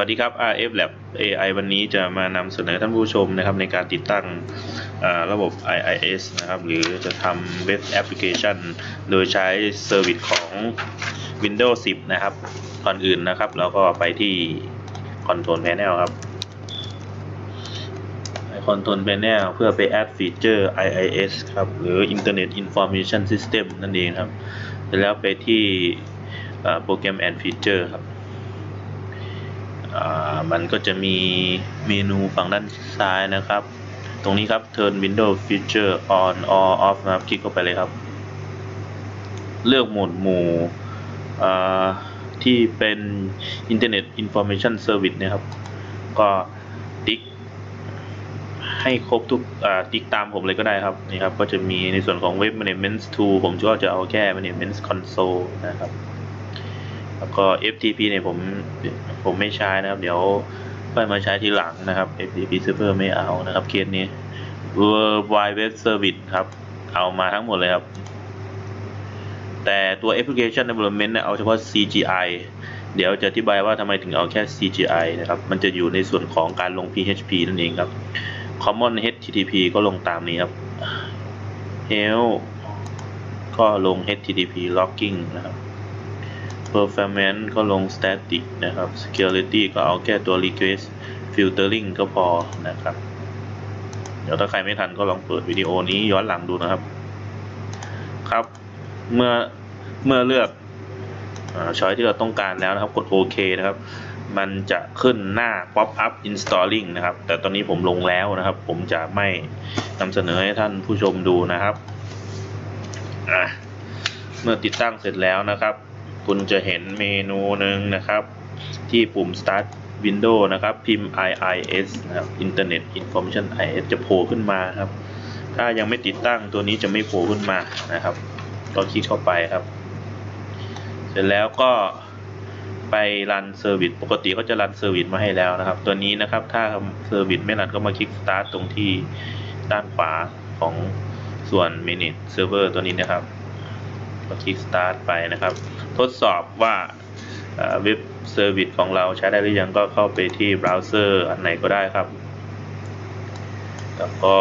วัสดีครับ RF Lab AI วันนี้จะมานำเสนอท่านผู้ชมนะครับในการติดตั้งระบบ IIS นะครับ หรือจะทำเว็บแอปพลิเคชัน โดยใช้เซอร์วิสของ Windows 10 นะครับ ก่อนอื่นนะครับ เราก็ไปที่ Control Panel ครับ Control Panel เพื่อไป add feature IIS ครับ หรือ Internet Information System นั่นเองครับเสร็จแล้วไปที่โปรแกรม and feature ครับ มันก็จะมีเมนูฝั่งด้านซ้ายนะครับ ตรงนี้ครับ turn window feature on or off นะครับ คลิกเข้าไปเลยครับ เลือกโหมดหมู่ที่เป็น Internet Information Service นะครับ ก็ติ๊กให้ครบทุกติ๊กตามผมเลยก็ได้ครับนี่ครับ ก็จะมีในส่วนของ Web Management Tool ผมก็จะเอาแค่ Management Console นะครับ แล้วก็ FTP เนี่ยผมผมไม่ใช้นะครับ เดี๋ยวค่อยมาใช้ทีหลังนะครับ FTP server ไม่เอานะครับเคสนี้ World Wide Web Service ครับ เอามาทั้งหมดเลยครับ แต่ตัว Application Development เนี่ยเอาเฉพาะ CGI เดี๋ยวจะอธิบายว่าทำไมถึงเอาแค่ CGI นะครับ มันจะอยู่ในส่วนของการลง PHP นั่นเองครับ Common HTTP ก็ลงตามนี้ครับ Help ก็ลง HTTP Logging นะครับ performance ก็ลง static นะครับ security ก็เอาแค่ตัว request filtering ก็พอนะครับ เดี๋ยวถ้าใครไม่ทันก็ลองเปิดวิดีโอนี้ย้อนหลังดูนะครับ ครับ เมื่อเมื่อเลือกช้อยที่เราต้องการแล้วนะครับ กดโอเคนะครับ มันจะขึ้นหน้า pop up installing นะครับ แต่ตอนนี้ผมลงแล้วนะครับ ผมจะไม่นำเสนอให้ท่านผู้ชมดูนะครับ เมื่อติดตั้งเสร็จแล้วนะครับ คุณจะเห็นเมนูหนึ่งนะครับ ที่ปุ่ม start window นะครับ พิมพ์ IIS นะครับ Internet Information IIS จะโผล่ขึ้นมาครับ ถ้ายังไม่ติดตั้งตัวนี้จะไม่โผล่ขึ้นมานะครับ ก็คลิกเข้าไปครับ เสร็จแล้วก็ไปรันเซอร์วิสปกติก็จะรันเซอร์วิสมาให้แล้วนะครับ ตัวนี้นะครับถ้าเซอร์วิสไม่รันก็มาคลิก start ตรงที่ด้านขวาของส่วน manage server ตัวนี้นะครับ ก็คลิก start ไปนะครับ ทดสอบว่าเว็บเซอร์วิสของเราใช้ได้หรือยังก็เข้าไปที่เบราว์เซอร์อันไหนก็ได้ครับ แล้วก็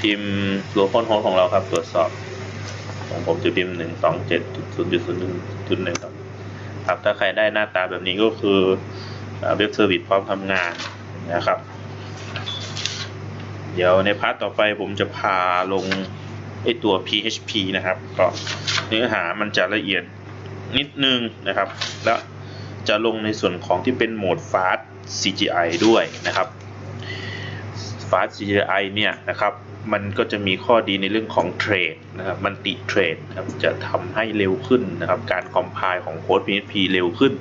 พิมพ์ localhost ของเราครับตรวจสอบ ของผมจะพิมพ์1 2 7 0 0 1 1ครับครับ ถ้าใครได้หน้าตาแบบนี้ก็คือเว็บเซอร์วิสพร้อมทำงานนะครับ เดี๋ยวในพาร์ทต่อไปผมจะพาลง ไอตัว PHP นะครับ ก็เนื้อหามันจะละเอียดนิดนึงนะครับ แล้วจะลงในส่วนของที่เป็นโหมด Fast CGI ด้วยนะครับ Fast CGI เนี่ยนะครับ มันก็จะมีข้อดีในเรื่องของเทรดนะครับ มันติเทรดนะครับ จะทำให้เร็วขึ้นนะครับ การคอมไพล์ของโค้ด PHP เร็วขึ้น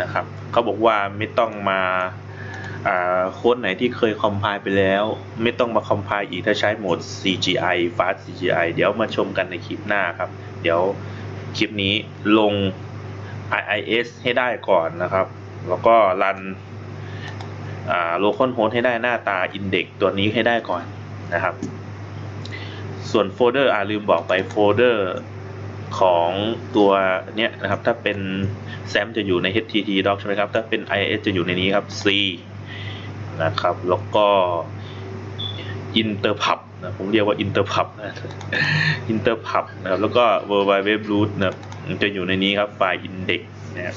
นะครับ เขาบอกว่าไม่ต้องมา โค้ดไหนที่เคยคอมไพล์ไปแล้ว ไม่ต้องมาคอมไพล์อีกถ้าใช้โหมด CGI Fast CGI เดี๋ยวมาชมกันในคลิปหน้าครับ เดี๋ยวคลิปนี้ลง IIS ให้ได้ก่อนนะครับ แล้วก็รันโลคอลโฮสให้ได้หน้าตา Index ตัวนี้ให้ได้ก่อนนะครับ ส่วนโฟลเดอร์อ่าลืมบอกไปโฟลเดอร์ของตัวเนี้ยนะครับ ถ้าเป็น SAM จะอยู่ใน HTT doc ใช่ไหมครับ ถ้าเป็น IIS จะอยู่ในนี้ครับ C นะครับ แล้วก็อินเตอร์พับนะผมเรียกว่าอินเตอร์พับอินะ Interpub นะครับแล้วก็ World Wide Web Root นะจะอยู่ในนี้ครับไฟล์ Index นะครับ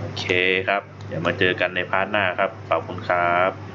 โอเคครับ เดี๋ยวมาเจอกันในพาร์ทหน้าครับขอบคุณครับ